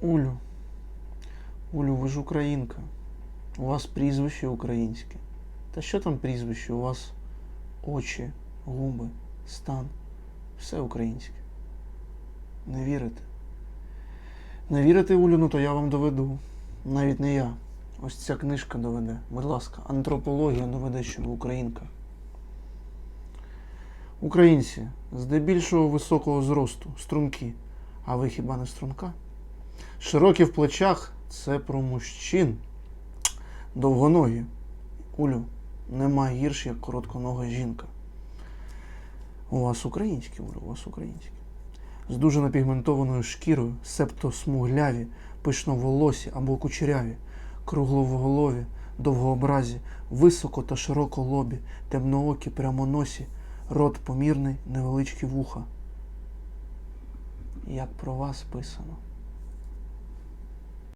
Улю. Улю, ви ж українка. У вас прізвище українське. Та що там прізвище? У вас очі, губи, стан. Все українське. Не вірите? Не вірите, Улю, ну то я вам доведу. Навіть не я. Ось ця книжка доведе. Будь ласка, антропологія доведе, що ви українка. Українці здебільшого високого зросту, струнки. А ви хіба не струнка? Широкі в плечах це про мужчин. Довгоногі. Улю, нема гірш, як коротконога жінка. У вас українські, Улю, у вас українські. З дуже напігментованою шкірою, септо смугляві, пишноволосі або кучеряві, круглоголові, довгообразі, високо та широко лобі, темноокі прямоносі, рот помірний, невеличкі вуха. Як про вас писано.